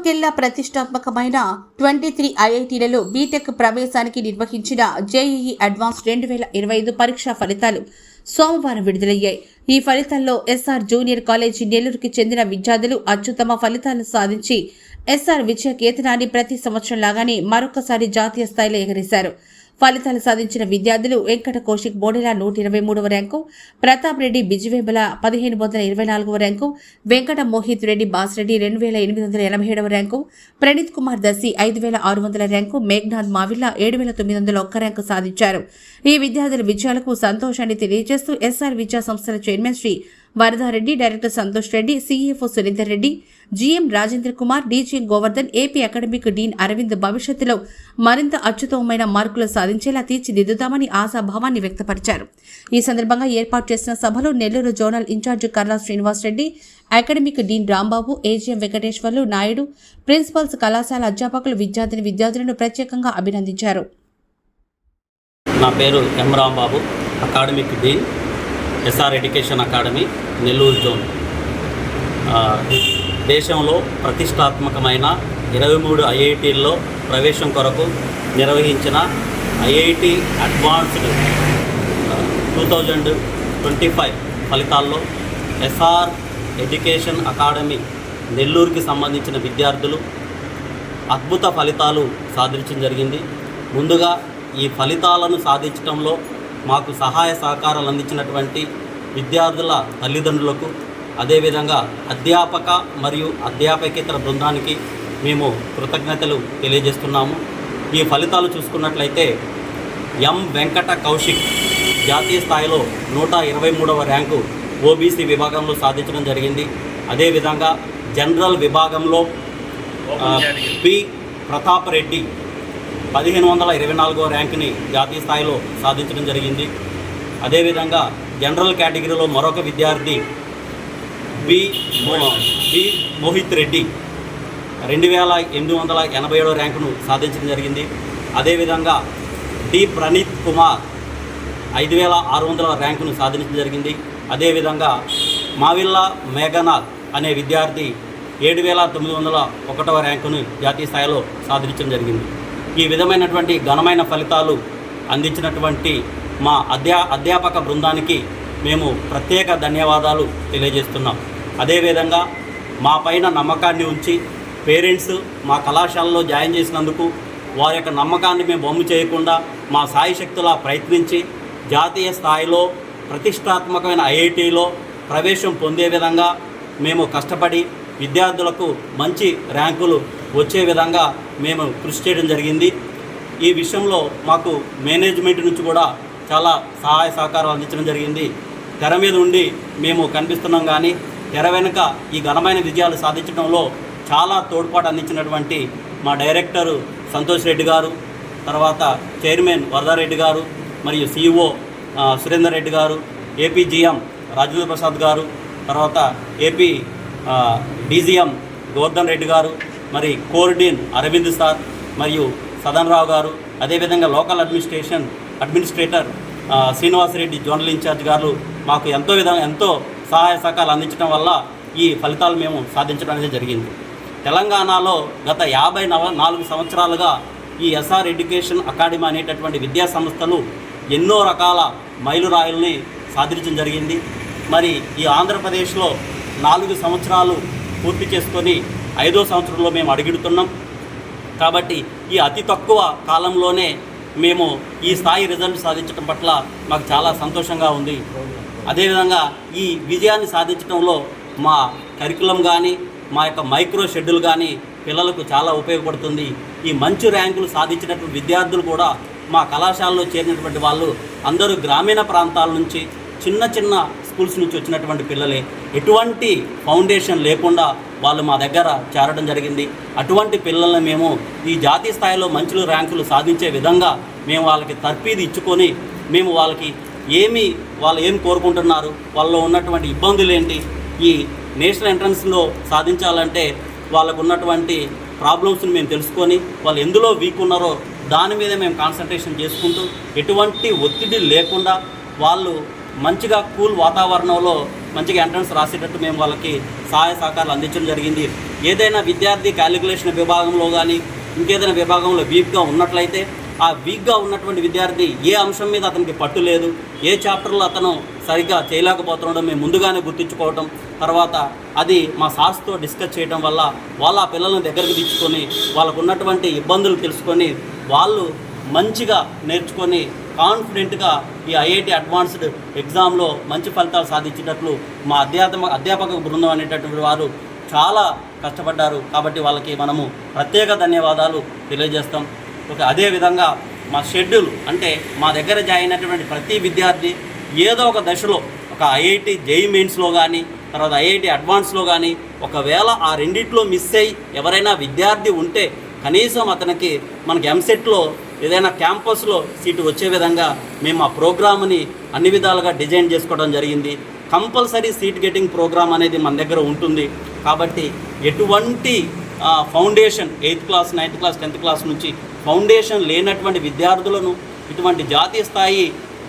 నాలుగేళ్ళ ప్రతిష్టాత్మకమైన twenty three ఐఐటీలలో BTech ప్రవేశానికి నిర్వహించిన జేఈఈ అడ్వాన్స్ రెండు వేల ఇరవై ఐదు పరీక్షా ఫలితాలు సోమవారం విడుదలయ్యాయి. ఈ ఫలితాల్లో ఎస్ఆర్ జూనియర్ కాలేజీ నెల్లూరుకి చెందిన విద్యార్థులు అత్యుత్తమ ఫలితాలు సాధించి ఎస్ఆర్ విజయ కేతనాన్ని ప్రతి సంవత్సరం లాగానే మరొకసారి జాతీయ స్థాయిలో ఎగరేశారు. ఫలితాలు సాధించిన విద్యార్థులు వెంకట కౌశిక్ బోడెల నూట ఇరవై మూడవ ర్యాంకు ప్రతాప్ రెడ్డి బిజివేబల పదిహేను వందల ఇరవై నాలుగవ ర్యాంకు వెంకట మోహిత్ రెడ్డి బాస్రెడ్డి రెండు వేల ఎనిమిది వందల ఎనభై ఏడవ ర్యాంకు ప్రణీత్ కుమార్ దసి ఐదు వేల ఆరు వందల ర్యాంకు మేఘ్నాథ్ మావిల్ల ఏడు వేల తొమ్మిది వందల ఒక్క ర్యాంకు సాధించారు. ఈ విద్యార్థుల విజయాలకు సంతోషాన్ని తెలియజేస్తూ ఎస్ఆర్ విద్యా సంస్థల chairman Shri Varadareddy director Santosh Reddy CEO Surender Reddy GM Rajendra Kumar DGM Govardhan AP academic dean Arvind భవిష్యత్తులో మరింత అత్యుతమైన మార్కులు సాధించేలా తీర్చిదిద్దుతామని ఆశాభావాన్ని వ్యక్తపరిచారు. ఈ సందర్భంగా ఏర్పాటు చేసిన సభలో Nellore zonal in charge Karla Srinivasa Reddy academic dean Rambabu AGM Venkateswarlu Naidu principals కళాశాల అధ్యాపకులు విద్యార్థిని విద్యార్థులను ప్రత్యేకంగా అభినందించారు. నా పేరు M Rambabu academic dean. SR education academy Nellore zone. దేశంలో ప్రతిష్టాత్మకమైన ఇరవై మూడు ఐఐటీల్లో ప్రవేశం కొరకు నిర్వహించిన IIT advanced two thousand twenty five ఫలితాల్లో ఎస్ఆర్ ఎడ్యుకేషన్ అకాడమీ నెల్లూరుకి సంబంధించిన విద్యార్థులు అద్భుత ఫలితాలు సాధించడం జరిగింది. ముందుగా ఈ ఫలితాలను సాధించడంలో మాకు సహాయ సహకారాలు అందించినటువంటి విద్యార్థుల తల్లిదండ్రులకు అదేవిధంగా అధ్యాపక మరియు అధ్యాపకేతర బృందానికి మేము కృతజ్ఞతలు తెలియజేస్తున్నాము. ఈ ఫలితాలు చూసుకున్నట్లయితే ఎం వెంకట కౌశిక్ జాతీయ స్థాయిలో నూట ఇరవై మూడవ ర్యాంకు ఓబీసీ విభాగంలో సాధించడం జరిగింది. అదేవిధంగా జనరల్ విభాగంలో పి ప్రతాప్ రెడ్డి పదిహేను వందల ఇరవై నాలుగో ర్యాంక్ని జాతీయ స్థాయిలో సాధించడం జరిగింది. అదేవిధంగా జనరల్ కేటగిరీలో మరొక విద్యార్థి బి బి మోహిత్ రెడ్డి రెండు వేల ఎనిమిది వందల ఎనభై ఏడో ర్యాంకును సాధించడం జరిగింది. అదేవిధంగా డి ప్రణీత్ కుమార్ ఐదు వేల ఆరు వందల ర్యాంకును సాధించడం జరిగింది. అదేవిధంగా మావిల్లా మేఘనాథ్ అనే విద్యార్థి ఏడు వేల తొమ్మిది వందల ఒకటవ ర్యాంకును జాతీయ స్థాయిలో సాధించడం జరిగింది. ఈ విధమైనటువంటి ఘనమైన ఫలితాలు అందించినటువంటి మా అధ్యా అధ్యాపక బృందానికి మేము ప్రత్యేక ధన్యవాదాలు తెలియజేస్తున్నాం. అదేవిధంగా మా పైన నమ్మకాన్ని ఉంచి పేరెంట్స్ మా కళాశాలలో జాయిన్ చేసినందుకు వారి యొక్క నమ్మకాన్ని మేము బొమ్మ చేయకుండా మా సాయి శక్తులా ప్రయత్నించి జాతీయ స్థాయిలో ప్రతిష్టాత్మకమైన ఐఐటిలో ప్రవేశం పొందే విధంగా మేము కష్టపడి విద్యార్థులకు మంచి ర్యాంకులు వచ్చే విధంగా మేము కృషి చేయడం జరిగింది. ఈ విషయంలో మాకు మేనేజ్మెంట్ నుంచి కూడా చాలా సహాయ సహకారం అందించడం జరిగింది. తెర మీద ఉండి మేము కనిపిస్తున్నాం కానీ తెర వెనుక ఈ ఘనమైన విజయాలు సాధించడంలో చాలా తోడ్పాటు అందించినటువంటి మా డైరెక్టరు సంతోష్ రెడ్డి గారు తర్వాత చైర్మన్ వరదారెడ్డి గారు మరియు సిఇఓ సురేందర్ రెడ్డి గారు ఏపీజీఎం రాజేంద్ర ప్రసాద్ గారు తర్వాత ఏపీ డీజీఎం గోవర్ధన్ రెడ్డి గారు మరి కోర్డిన్ అరవింద్ సార్ మరియు సదన్ రావు గారు అదేవిధంగా local administration administrator Srinivasa Reddy zonal in charge గారు మాకు ఎంతో విధంగా ఎంతో సహాయ సహకారాలు అందించడం వల్ల ఈ ఫలితాలు మేము సాధించడం అనేది జరిగింది. తెలంగాణలో గత యాభై నవ నాలుగు సంవత్సరాలుగా ఈ ఎస్ఆర్ ఎడ్యుకేషన్ అకాడమీ అనేటటువంటి విద్యా సంస్థలు ఎన్నో రకాల మైలురాయిల్ని సాధించడం జరిగింది. మరి ఈ ఆంధ్రప్రదేశ్లో నాలుగు సంవత్సరాలు పూర్తి చేసుకొని ఐదో సంవత్సరంలో మేము అడుగుతున్నాం కాబట్టి ఈ అతి తక్కువ కాలంలోనే మేము ఈ స్థాయి రిజల్ట్ సాధించడం పట్ల మాకు చాలా సంతోషంగా ఉంది. అదేవిధంగా ఈ విజయాన్ని సాధించడంలో మా కరికులం కానీ మా యొక్క మైక్రో షెడ్యూల్ కానీ పిల్లలకు చాలా ఉపయోగపడుతుంది. ఈ మంచి ర్యాంకులు సాధించినటువంటి విద్యార్థులు కూడా మా కళాశాలలో చేరినటువంటి వాళ్ళు అందరూ గ్రామీణ ప్రాంతాల నుంచి చిన్న చిన్న స్కూల్స్ నుంచి వచ్చినటువంటి పిల్లలే ఎటువంటి ఫౌండేషన్ లేకుండా వాళ్ళు మా దగ్గర చేరడం జరిగింది. అటువంటి పిల్లల్ని మేము ఈ జాతీయ స్థాయిలో మంచి ర్యాంకులు సాధించే విధంగా మేము వాళ్ళకి తర్ఫీదు ఇచ్చుకొని మేము వాళ్ళకి ఏమి వాళ్ళు ఏం కోరుకుంటున్నారు వాళ్ళలో ఉన్నటువంటి ఇబ్బందులు ఏంటి ఈ నేషనల్ ఎంట్రన్స్లో సాధించాలంటే వాళ్ళకు ఉన్నటువంటి ప్రాబ్లమ్స్ని మేము తెలుసుకొని వాళ్ళు ఎందులో వీక్ ఉన్నారో దాని మీద మేము కాన్సన్ట్రేషన్ చేసుకుంటూ ఎటువంటి ఒత్తిడి లేకుండా వాళ్ళు మంచిగా కూల్ వాతావరణంలో మంచిగా ఎంట్రన్స్ రాసేటట్టు మేము వాళ్ళకి సహాయ సహకారాలు అందించడం జరిగింది. ఏదైనా విద్యార్థి క్యాలిక్యులేషన్ విభాగంలో కానీ ఇంకేదైనా విభాగంలో వీక్గా ఉన్నట్లయితే ఆ వీక్గా ఉన్నటువంటి విద్యార్థి ఏ అంశం మీద అతనికి పట్టు లేదు ఏ చాప్టర్లో అతను సరిగ్గా చేయలేకపోతుండడం మేము ముందుగానే గుర్తించుకోవటం తర్వాత అది మా సార్స్తో డిస్కస్ చేయడం వల్ల వాళ్ళ ఆ పిల్లల్ని దగ్గరికి తెచ్చుకొని వాళ్ళకు ఉన్నటువంటి ఇబ్బందులు తెలుసుకొని వాళ్ళు మంచిగా నేర్చుకొని కాన్ఫిడెంట్గా ఈ ఐఐటి అడ్వాన్స్డ్ ఎగ్జామ్లో మంచి ఫలితాలు సాధించేటట్లు మా అధ్యాత్మ అధ్యాపక బృందం అనేటటువంటి వారు చాలా కష్టపడ్డారు. కాబట్టి వాళ్ళకి మనము ప్రత్యేక ధన్యవాదాలు తెలియజేస్తాం. ఒక అదేవిధంగా మా షెడ్యూల్ అంటే మా దగ్గర జాయిన్ అయినటువంటి ప్రతి విద్యార్థి ఏదో ఒక దశలో ఒక ఐఐటి జేఈ మెయిన్స్లో కానీ తర్వాత ఐఐటి అడ్వాన్స్లో కానీ ఒకవేళ ఆ రెండిట్లో మిస్ అయ్యి ఎవరైనా విద్యార్థి ఉంటే కనీసం అతనికి మనకి ఎంసెట్లో ఏదైనా క్యాంపస్లో సీటు వచ్చే విధంగా మేము ఆ ప్రోగ్రామ్ని అన్ని విధాలుగా డిజైన్ చేసుకోవడం జరిగింది. కంపల్సరీ సీట్ గెటింగ్ ప్రోగ్రామ్ అనేది మన దగ్గర ఉంటుంది. కాబట్టి ఎటువంటి foundation eighth class ninth class tenth class నుంచి ఫౌండేషన్ లేనటువంటి విద్యార్థులను ఇటువంటి జాతీయ స్థాయి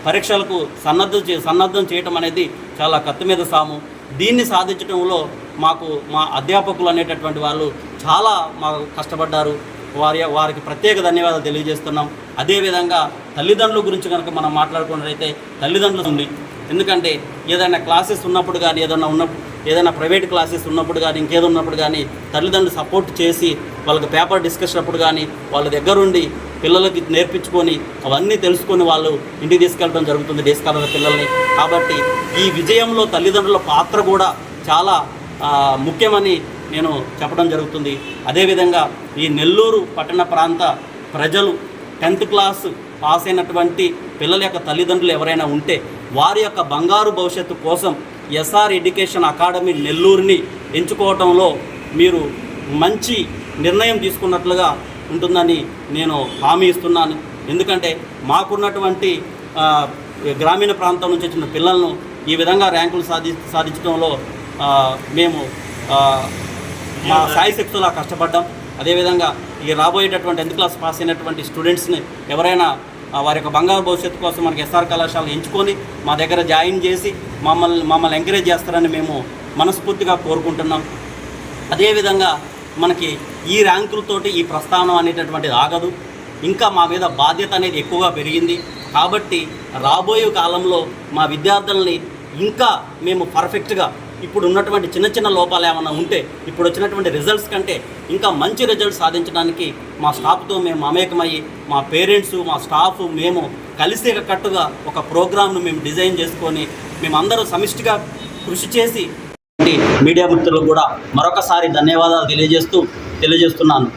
పరీక్షలకు సన్నద్ధం చే సన్నద్ధం చేయటం అనేది చాలా కత్తి మీద సాము. దీన్ని సాధించడంలో మాకు మా అధ్యాపకులు అనేటటువంటి వాళ్ళు చాలా మాకు కష్టపడ్డారు. వారి వారికి ప్రత్యేక ధన్యవాదాలు తెలియజేస్తున్నాం. అదేవిధంగా తల్లిదండ్రుల గురించి కనుక మనం మాట్లాడుకున్నట్లయితే తల్లిదండ్రులు ఉంది. ఎందుకంటే ఏదైనా క్లాసెస్ ఉన్నప్పుడు కానీ ఏదైనా ఉన్నప్పుడు ఏదైనా ప్రైవేట్ క్లాసెస్ ఉన్నప్పుడు కానీ ఇంకేదో ఉన్నప్పుడు కానీ తల్లిదండ్రులు సపోర్ట్ చేసి వాళ్ళకి పేపర్ డిస్కషన్ అప్పుడు కానీ వాళ్ళ దగ్గరుండి పిల్లలకి నేర్పించుకొని అవన్నీ తెలుసుకొని వాళ్ళు ఇంటికి తీసుకెళ్ళడం జరుగుతుంది డేస్ పిల్లల్ని. కాబట్టి ఈ విజయంలో తల్లిదండ్రుల పాత్ర కూడా చాలా ముఖ్యమని నేను చెప్పడం జరుగుతుంది. అదేవిధంగా ఈ నెల్లూరు పట్టణ ప్రాంత ప్రజలు టెన్త్ క్లాస్ పాస్ అయినటువంటి పిల్లల యొక్క తల్లిదండ్రులు ఎవరైనా ఉంటే వారి యొక్క బంగారు భవిష్యత్తు కోసం ఎస్ఆర్ ఎడ్యుకేషన్ అకాడమీ నెల్లూరుని ఎంచుకోవటంలో మీరు మంచి నిర్ణయం తీసుకున్నట్లుగా ఉంటుందని నేను హామీ ఇస్తున్నాను. ఎందుకంటే మాకున్నటువంటి గ్రామీణ ప్రాంతం నుంచి వచ్చిన పిల్లలను ఈ విధంగా ర్యాంకులు సాధి సాధించడంలో మేము మా సాయి శక్తులు కష్టపడ్డాం. అదేవిధంగా ఈ రాబోయేటటువంటి టెన్త్ క్లాస్ పాస్ అయినటువంటి స్టూడెంట్స్ని ఎవరైనా వారి యొక్క బంగారు భవిష్యత్తు కోసం మనకి ఎస్ఆర్ కళాశాల ఎంచుకొని మా దగ్గర జాయిన్ చేసి మమ్మల్ని మమ్మల్ని ఎంకరేజ్ చేస్తారని మేము మనస్ఫూర్తిగా కోరుకుంటున్నాం. అదేవిధంగా మనకి ఈ ర్యాంకులతోటి ఈ ప్రస్థానం అనేటటువంటిది ఆగదు. ఇంకా మా మీద బాధ్యత అనేది ఎక్కువగా పెరిగింది. కాబట్టి రాబోయే కాలంలో మా విద్యార్థుల్ని ఇంకా మేము పర్ఫెక్ట్గా ఇప్పుడు ఉన్నటువంటి చిన్న చిన్న లోపాలు ఏమైనా ఉంటే ఇప్పుడు వచ్చినటువంటి రిజల్ట్స్ కంటే ఇంకా మంచి రిజల్ట్స్ సాధించడానికి మా స్టాఫ్తో మేము అమేకమయ్యి మా పేరెంట్స్ మా స్టాఫ్ మేము కలిసి కట్టుగా ఒక ప్రోగ్రామ్ను మేము డిజైన్ చేసుకొని మేమందరూ సమిష్టిగా కృషి చేసి మీడియా మిత్రులకు కూడా మరొకసారి ధన్యవాదాలు తెలియజేస్తూ తెలియజేస్తున్నాను.